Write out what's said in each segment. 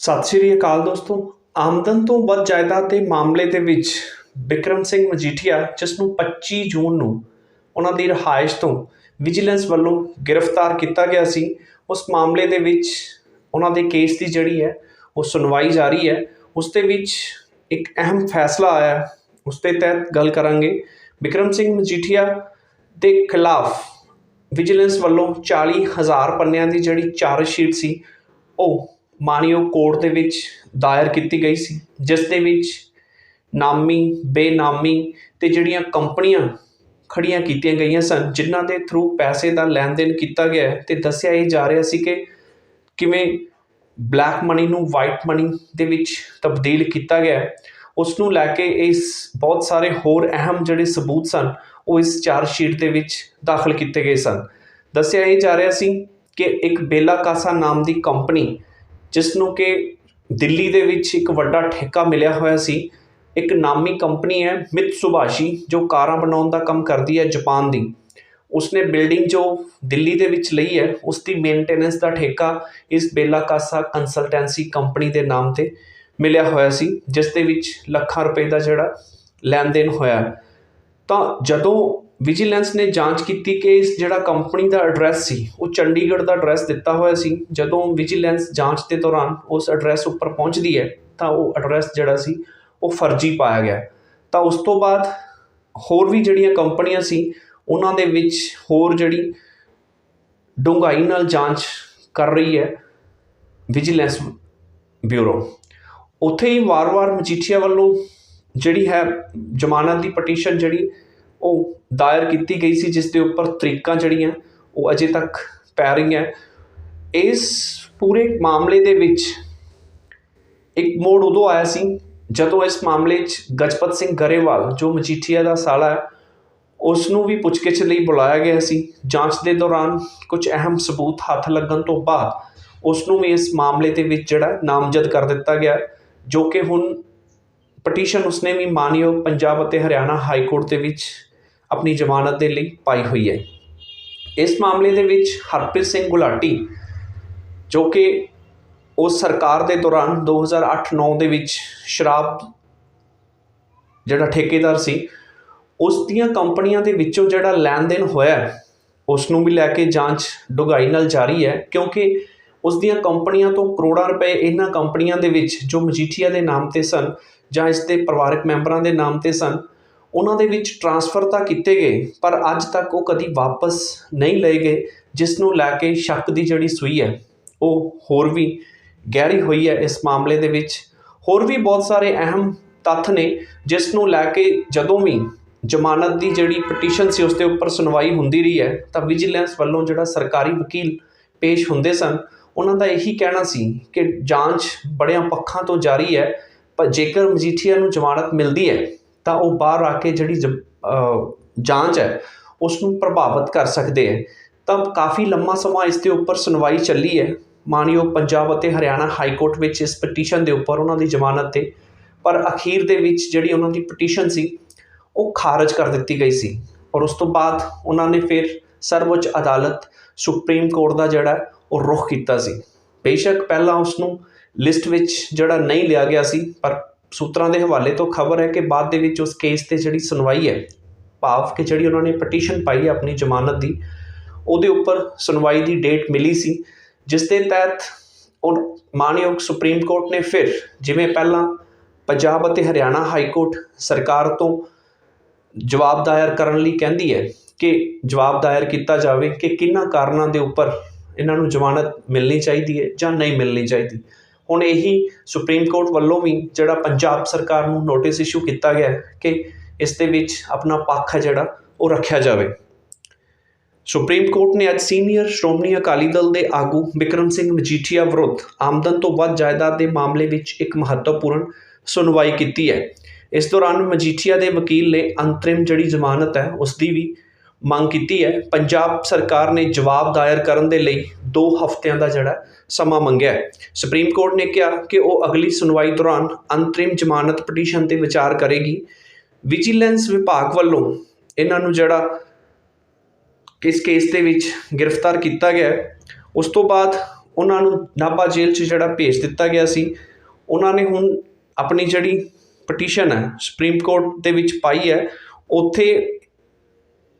ਸਤਿ ਸ਼੍ਰੀ ਅਕਾਲ ਦੋਸਤੋ। ਆਮਦਨ ਤੋਂ ਵੱਧ ਜਾਇਦਾਦ ਦੇ ਮਾਮਲੇ ਦੇ ਵਿੱਚ ਵਿਕਰਮ ਸਿੰਘ ਮਜੀਠੀਆ, ਜਿਸ ਨੂੰ 25 ਜੂਨ ਨੂੰ ਉਹਨਾਂ ਦੀ ਰਿਹਾਇਸ਼ ਤੋਂ ਵਿਜੀਲੈਂਸ ਵੱਲੋਂ ਗ੍ਰਿਫਤਾਰ ਕੀਤਾ ਗਿਆ ਸੀ, ਉਸ ਮਾਮਲੇ ਦੇ ਵਿੱਚ ਉਹਨਾਂ ਦੇ ਕੇਸ ਦੀ ਜਿਹੜੀ ਹੈ, ਉਹ ਸੁਣਵਾਈ ਜਾਰੀ ਹੈ। ਉਸ ਦੇ ਵਿੱਚ ਇੱਕ ਅਹਿਮ ਫੈਸਲਾ ਆਇਆ ਉਸ ਦੇ ਤਹਿਤ ਗੱਲ ਕਰਾਂਗੇ। ਵਿਕਰਮ ਸਿੰਘ ਮਜੀਠੀਆ ਦੇ ਖਿਲਾਫ ਵਿਜੀਲੈਂਸ ਵੱਲੋਂ 40000 ਪੰਨਿਆਂ ਦੀ ਜਿਹੜੀ ਚਾਰਜ ਸ਼ੀਟ ਸੀ, ਉਹ ਮਾਣਯੋਗ ਕੋਰਟ ਦੇ ਵਿੱਚ ਦਾਇਰ ਕੀਤੀ ਗਈ ਸੀ, ਜਿਸ ਦੇ ਵਿੱਚ ਨਾਮੀ, ਬੇਨਾਮੀ ਤੇ ਜਿਹੜੀਆਂ ਕੰਪਨੀਆਂ ਖੜੀਆਂ ਕੀਤੀਆਂ ਗਈਆਂ ਸਨ, ਜਿਨ੍ਹਾਂ ਦੇ ਥਰੂ ਪੈਸੇ ਦਾ ਲੈਣ ਦੇਣ ਕੀਤਾ ਗਿਆ ਹੈ ਤੇ ਦੱਸਿਆ ਇਹ ਜਾ ਰਿਹਾ ਸੀ ਕਿ ਕਿਵੇਂ ਬਲੈਕ ਮਨੀ ਨੂੰ ਵਾਈਟ ਮਨੀ ਦੇ ਵਿੱਚ ਤਬਦੀਲ ਕੀਤਾ ਗਿਆ ਉਸ ਨੂੰ ਲੈ ਕੇ ਇਸ ਬਹੁਤ ਸਾਰੇ ਹੋਰ ਅਹਿਮ ਜਿਹੜੇ ਸਬੂਤ ਸਨ, ਉਹ ਇਸ ਚਾਰਜ ਸ਼ੀਟ ਦੇ ਵਿੱਚ ਦਾਖਲ ਕੀਤੇ ਗਏ ਸਨ। ਦੱਸਿਆ ਇਹ ਜਾ ਰਿਹਾ ਸੀ ਕਿ ਇੱਕ ਬੇਲਾ ਕਾਸਾ ਨਾਮ ਦੀ ਕੰਪਨੀ ਜਿਸ ਨੂੰ ਕਿ ਦਿੱਲੀ ਦੇ ਵਿੱਚ ਇੱਕ ਵੱਡਾ ਠੇਕਾ ਮਿਲਿਆ ਹੋਇਆ ਸੀ। ਇੱਕ ਨਾਮੀ ਕੰਪਨੀ ਹੈ ਮਿਤਸੁਬਾਸ਼ੀ, ਜੋ ਕਾਰਾਂ ਬਣਾਉਣ ਦਾ ਕੰਮ ਕਰਦੀ ਹੈ ਜਾਪਾਨ ਦੀ। ਉਸਨੇ ਬਿਲਡਿੰਗ ਜੋ ਦਿੱਲੀ ਦੇ ਵਿੱਚ ਲਈ ਹੈ ਉਸ ਦੀ ਮੇਨਟੇਨੈਂਸ ਦਾ ਠੇਕਾ ਇਸ ਬੇਲਾ ਕਾਸਾ ਕੰਸਲਟੈਂਸੀ ਕੰਪਨੀ ਦੇ ਨਾਮ ਤੇ ਮਿਲਿਆ ਹੋਇਆ ਸੀ, ਜਿਸ ਦੇ ਵਿੱਚ ਲੱਖਾਂ ਰੁਪਏ ਦਾ ਜਿਹੜਾ ਲੈਣ ਦੇਣ ਹੋਇਆ। ਤਾਂ ਜਦੋਂ ਵਿਜੀਲੈਂਸ ਨੇ ਜਾਂਚ ਕੀਤੀ ਕਿ ਇਸ ਜਿਹੜਾ ਕੰਪਨੀ ਦਾ ਐਡਰੈਸ ਸੀ, ਉਹ ਚੰਡੀਗੜ੍ਹ ਦਾ ਐਡਰੈਸ ਦਿੱਤਾ ਹੋਇਆ ਸੀ। ਜਦੋਂ ਵਿਜੀਲੈਂਸ ਜਾਂਚ ਦੇ ਦੌਰਾਨ ਉਸ ਐਡਰੈਸ ਉੱਪਰ ਪਹੁੰਚਦੀ ਹੈ, ਤਾਂ ਉਹ ਐਡਰੈਸ ਜਿਹੜਾ ਸੀ, ਉਹ ਫਰਜ਼ੀ ਪਾਇਆ ਗਿਆ ਤਾਂ ਉਸ ਤੋਂ ਬਾਅਦ ਹੋਰ ਵੀ ਜਿਹੜੀਆਂ ਕੰਪਨੀਆਂ ਸੀ, ਉਹਨਾਂ ਦੇ ਵਿੱਚ ਹੋਰ ਜਿਹੜੀ ਡੂੰਘਾਈ ਨਾਲ ਜਾਂਚ ਕਰ ਰਹੀ ਹੈ ਵਿਜੀਲੈਂਸ ਬਿਊਰੋ ਉੱਥੇ ਹੀ ਵਾਰ-ਵਾਰ ਮਜੀਠੀਆ ਵੱਲੋਂ ਜਿਹੜੀ ਹੈ ਜ਼ਮਾਨਤ ਦੀ ਪਟੀਸ਼ਨ ਜਿਹੜੀ ਉਹ ਦਾਇਰ ਕੀਤੀ ਗਈ ਸੀ, ਜਿਸ ਦੇ ਉੱਪਰ ਤਰੀਕਾਂ ਜਿਹੜੀਆਂ ਉਹ ਅਜੇ ਤੱਕ ਪੈ ਰਹੀਆਂ। ਇਸ ਪੂਰੇ ਮਾਮਲੇ ਦੇ ਵਿੱਚ ਇੱਕ ਮੋੜ ਉਦੋਂ ਆਇਆ ਸੀ, ਜਦੋਂ ਇਸ ਮਾਮਲੇ 'ਚ ਗਜਪਤ ਸਿੰਘ ਗਰੇਵਾਲ, ਜੋ ਮਜੀਠੀਆ ਦਾ ਸਾਲਾ ਹੈ ਉਸ ਨੂੰ ਵੀ ਪੁੱਛਗਿੱਛ ਲਈ ਬੁਲਾਇਆ ਗਿਆ ਸੀ। ਜਾਂਚ ਦੇ ਦੌਰਾਨ ਕੁਝ ਅਹਿਮ ਸਬੂਤ ਹੱਥ ਲੱਗਣ ਤੋਂ ਬਾਅਦ ਉਸ ਨੂੰ ਵੀ ਇਸ ਮਾਮਲੇ ਦੇ ਵਿੱਚ ਜਿਹੜਾ ਨਾਮਜ਼ਦ ਕਰ ਦਿੱਤਾ ਗਿਆ, ਜੋ ਕਿ ਹੁਣ ਪਟੀਸ਼ਨ ਉਸਨੇ ਵੀ ਮਾਨਯੋਗ ਪੰਜਾਬ ਅਤੇ ਹਰਿਆਣਾ ਹਾਈ ਕੋਰਟ ਦੇ ਵਿੱਚ ਆਪਣੀ ਜ਼ਮਾਨਤ ਦੇ ਲਈ ਪਾਈ ਹੋਈ ਹੈ। ਇਸ ਮਾਮਲੇ ਦੇ ਵਿੱਚ ਹਰਪ੍ਰੀਤ ਸਿੰਘ ਗੁਲਾਟੀ, ਜੋ ਕਿ ਉਸ ਸਰਕਾਰ ਦੇ ਦੌਰਾਨ 2008-9 ਦੇ ਵਿੱਚ ਸ਼ਰਾਬ ਜਿਹੜਾ ਠੇਕੇਦਾਰ ਸੀ, ਉਸ ਦੀਆਂ ਕੰਪਨੀਆਂ ਦੇ ਵਿੱਚੋਂ ਜਿਹੜਾ ਲੈਣ ਦੇਣ ਹੋਇਆ ਉਸ ਨੂੰ ਵੀ ਲੈ ਕੇ ਜਾਂਚ ਡੁਗਾਈ ਨਾਲ ਜਾਰੀ ਹੈ, ਕਿਉਂਕਿ ਉਸ ਦੀਆਂ ਕੰਪਨੀਆਂ ਤੋਂ ਕਰੋੜਾਂ ਰੁਪਏ ਇਹਨਾਂ ਕੰਪਨੀਆਂ ਦੇ ਵਿੱਚ ਜੋ ਮਜੀਠੀਆ ਦੇ ਨਾਮ ਤੇ ਸਨ ਜਾਂ ਇਸ ਦੇ ਪਰਿਵਾਰਕ ਮੈਂਬਰਾਂ ਦੇ ਨਾਮ ਤੇ ਸਨ ਉਹਨਾਂ ਦੇ ਵਿੱਚ ਟਰਾਂਸਫਰ ਤਾਂ ਕੀਤੇ ਗਏ, ਪਰ ਅੱਜ ਤੱਕ ਉਹ ਕਦੀ ਵਾਪਸ ਨਹੀਂ ਲਏ ਗਏ, ਜਿਸ ਨੂੰ ਲੈ ਕੇ ਸ਼ੱਕ ਦੀ ਜਿਹੜੀ ਸੂਈ ਹੈ, ਉਹ ਹੋਰ ਵੀ ਗਹਿਰੀ ਹੋਈ ਹੈ ਇਸ ਮਾਮਲੇ ਦੇ ਵਿੱਚ। ਹੋਰ ਵੀ ਬਹੁਤ ਸਾਰੇ ਅਹਿਮ ਤੱਥ ਨੇ, ਜਿਸ ਨੂੰ ਲੈ ਕੇ ਜਦੋਂ ਵੀ ਜ਼ਮਾਨਤ ਦੀ ਜਿਹੜੀ ਪਟੀਸ਼ਨ ਸੀ ਉਸ ਦੇ ਉੱਪਰ ਸੁਣਵਾਈ ਹੁੰਦੀ ਰਹੀ ਹੈ, ਤਾਂ ਵਿਜੀਲੈਂਸ ਵੱਲੋਂ ਜਿਹੜਾ ਸਰਕਾਰੀ ਵਕੀਲ ਪੇਸ਼ ਹੁੰਦੇ ਸਨ, ਉਹਨਾਂ ਦਾ ਇਹੀ ਕਹਿਣਾ ਸੀ ਕਿ ਜਾਂਚ ਬੜਿਆਂ ਪੱਖਾਂ ਤੋਂ ਜਾਰੀ ਹੈ, ਪਰ ਜੇਕਰ ਮਜੀਠੀਆ ਨੂੰ ਜ਼ਮਾਨਤ ਮਿਲਦੀ ਹੈ ਤਾਂ ਉਹ ਬਾਹਰ ਆ ਕੇ ਜਿਹੜੀ ਜ- ਜਾਂਚ ਹੈ ਉਸ ਨੂੰ ਪ੍ਰਭਾਵਿਤ ਕਰ ਸਕਦੇ ਹੈ। ਤਾਂ ਕਾਫੀ ਲੰਮਾ ਸਮਾਂ ਇਸ ਦੇ ਉੱਪਰ ਸੁਣਵਾਈ ਚੱਲੀ ਹੈ। ਮਾਨਯੋਗ ਪੰਜਾਬ ਅਤੇ ਹਰਿਆਣਾ ਹਾਈ ਕੋਰਟ ਵਿੱਚ ਇਸ ਪਟੀਸ਼ਨ ਦੇ ਉੱਪਰ ਉਹਨਾਂ ਦੀ ਜ਼ਮਾਨਤ ਤੇ, ਪਰ ਅਖੀਰ ਦੇ ਵਿੱਚ ਜਿਹੜੀ ਉਹਨਾਂ ਦੀ ਪਟੀਸ਼ਨ ਸੀ, ਉਹ ਖਾਰਜ ਕਰ ਦਿੱਤੀ ਗਈ ਸੀ। ਔਰ ਉਸ ਤੋਂ ਬਾਅਦ ਉਹਨਾਂ ਨੇ ਫਿਰ ਸਰਵਉੱਚ ਅਦਾਲਤ ਸੁਪਰੀਮ ਕੋਰਟ ਦਾ ਜਿਹੜਾ ਉਹ ਰੁਖ ਕੀਤਾ ਸੀ। ਬੇਸ਼ੱਕ ਪਹਿਲਾਂ ਉਸ ਨੂੰ ਲਿਸਟ ਵਿੱਚ ਜਿਹੜਾ ਨਹੀਂ ਲਿਆ ਗਿਆ ਸੀ, ਪਰ ਸੂਤਰਾਂ ਦੇ ਹਵਾਲੇ ਤੋਂ ਖਬਰ ਹੈ ਕਿ ਬਾਅਦ ਦੇ ਵਿੱਚ ਉਸ ਕੇਸ ਤੇ ਜਿਹੜੀ ਸੁਣਵਾਈ ਹੈ, ਭਾਵ ਕਿ ਜਿਹੜੀ ਉਹਨਾਂ ਨੇ ਪਟੀਸ਼ਨ ਪਾਈ ਹੈ ਆਪਣੀ ਜ਼ਮਾਨਤ ਦੀ, ਉਹਦੇ ਉੱਪਰ ਸੁਣਵਾਈ ਦੀ ਡੇਟ ਮਿਲੀ ਸੀ, ਜਿਸ ਦੇ ਤਹਿਤ ਉਹ ਮਾਨਯੋਗ ਸੁਪਰੀਮ ਕੋਰਟ ਨੇ ਫਿਰ ਜਿਵੇਂ ਪਹਿਲਾਂ ਪੰਜਾਬ ਅਤੇ ਹਰਿਆਣਾ ਹਾਈ ਕੋਰਟ ਸਰਕਾਰ ਤੋਂ ਜਵਾਬ ਦਾਇਰ ਕਰਨ ਲਈ ਕਹਿੰਦੀ ਹੈ ਕਿ ਜਵਾਬ ਦਾਇਰ ਕੀਤਾ ਜਾਵੇ ਕਿ ਕਿੰਨਾ ਕਾਰਨਾਂ ਦੇ ਉੱਪਰ ਇਹਨਾਂ ਨੂੰ ਜ਼ਮਾਨਤ ਮਿਲਣੀ ਚਾਹੀਦੀ ਹੈ ਜਾਂ ਨਹੀਂ ਮਿਲਣੀ ਚਾਹੀਦੀ। ਹੁਣ ਇਹੀ ਸੁਪਰੀਮ ਕੋਰਟ ਵੱਲੋਂ ਵੀ ਜਿਹੜਾ ਪੰਜਾਬ ਸਰਕਾਰ ਨੂੰ ਨੋਟਿਸ ਇਸ਼ੂ ਕੀਤਾ ਗਿਆ ਕਿ ਇਸ ਦੇ ਵਿੱਚ ਆਪਣਾ ਪੱਖ ਹੈ ਜਿਹੜਾ, ਉਹ ਰੱਖਿਆ ਜਾਵੇ। ਸੁਪਰੀਮ ਕੋਰਟ ਨੇ ਅੱਜ ਸੀਨੀਅਰ ਸ਼੍ਰੋਮਣੀ ਅਕਾਲੀ ਦਲ ਦੇ ਆਗੂ ਵਿਕਰਮ ਸਿੰਘ ਮਜੀਠੀਆ ਵਿਰੁੱਧ ਆਮਦਨ ਤੋਂ ਵੱਧ ਜਾਇਦਾਦ ਦੇ ਮਾਮਲੇ ਵਿੱਚ ਇੱਕ ਮਹੱਤਵਪੂਰਨ ਸੁਣਵਾਈ ਕੀਤੀ ਹੈ। ਇਸ ਦੌਰਾਨ ਮਜੀਠੀਆ ਦੇ ਵਕੀਲ ਨੇ ਅੰਤਰਿਮ ਜਿਹੜੀ ਜ਼ਮਾਨਤ ਹੈ ਉਸ ਦੀ ਵੀ ਮੰਗ ਕੀਤੀ ਹੈ। ਪੰਜਾਬ ਸਰਕਾਰ ਨੇ ਜਵਾਬ ਦਾਇਰ ਕਰਨ ਦੇ ਲਈ 2 ਹਫ਼ਤਿਆਂ ਦਾ ਜਿਹੜਾ ਸਮਾਂ ਮੰਗਿਆ ਹੈ। ਸੁਪਰੀਮ ਕੋਰਟ ਨੇ ਕਿਹਾ ਕਿ ਉਹ ਅਗਲੀ ਸੁਣਵਾਈ ਦੌਰਾਨ ਅੰਤਰਿਮ ਜ਼ਮਾਨਤ ਪਟੀਸ਼ਨ ਤੇ ਵਿਚਾਰ ਕਰੇਗੀ। ਵਿਜੀਲੈਂਸ ਵਿਭਾਗ ਵੱਲੋਂ ਇਹਨਾਂ ਨੂੰ ਜਿਹੜਾ ਇਸ ਕੇਸ ਦੇ ਵਿੱਚ ਗ੍ਰਿਫਤਾਰ ਕੀਤਾ ਗਿਆ ਉਸ ਤੋਂ ਬਾਅਦ ਉਹਨਾਂ ਨੂੰ ਨਾਭਾ ਜੇਲ੍ਹ 'ਚ ਜਿਹੜਾ ਭੇਜ ਦਿੱਤਾ ਗਿਆ ਸੀ। ਉਹਨਾਂ ਨੇ ਹੁਣ ਆਪਣੀ ਜਿਹੜੀ ਪਟੀਸ਼ਨ ਹੈ ਸੁਪਰੀਮ ਕੋਰਟ ਦੇ ਵਿੱਚ ਪਾਈ ਹੈ। ਉੱਥੇ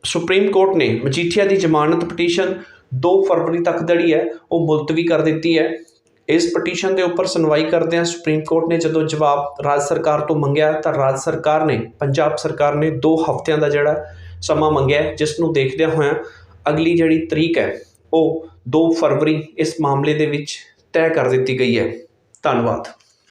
ਸੁਪਰੀਮ ਕੋਰਟ ਨੇ ਮਜੀਠੀਆ ਦੀ ਜ਼ਮਾਨਤ ਪਟੀਸ਼ਨ 2 ਫਰਵਰੀ ਤੱਕ ਜਿਹੜੀ ਹੈ, ਉਹ ਮੁਲਤਵੀ ਕਰ ਦਿੱਤੀ ਹੈ। ਇਸ ਪਟੀਸ਼ਨ ਦੇ ਉੱਪਰ ਸੁਣਵਾਈ ਕਰਦਿਆਂ ਸੁਪਰੀਮ ਕੋਰਟ ਨੇ ਜਦੋਂ ਜਵਾਬ ਰਾਜ ਸਰਕਾਰ ਤੋਂ ਮੰਗਿਆ, ਤਾਂ ਰਾਜ ਸਰਕਾਰ ਨੇ, ਪੰਜਾਬ ਸਰਕਾਰ ਨੇ 2 ਹਫ਼ਤਿਆਂ ਦਾ ਜਿਹੜਾ ਸਮਾਂ ਮੰਗਿਆ ਜਿਸ ਨੂੰ ਦੇਖਦਿਆਂ ਹੋਇਆਂ ਅਗਲੀ ਜਿਹੜੀ ਤਰੀਕ ਹੈ, ਉਹ 2 ਫਰਵਰੀ ਇਸ ਮਾਮਲੇ ਦੇ ਵਿੱਚ ਤੈਅ ਕਰ ਦਿੱਤੀ ਗਈ ਹੈ। ਧੰਨਵਾਦ।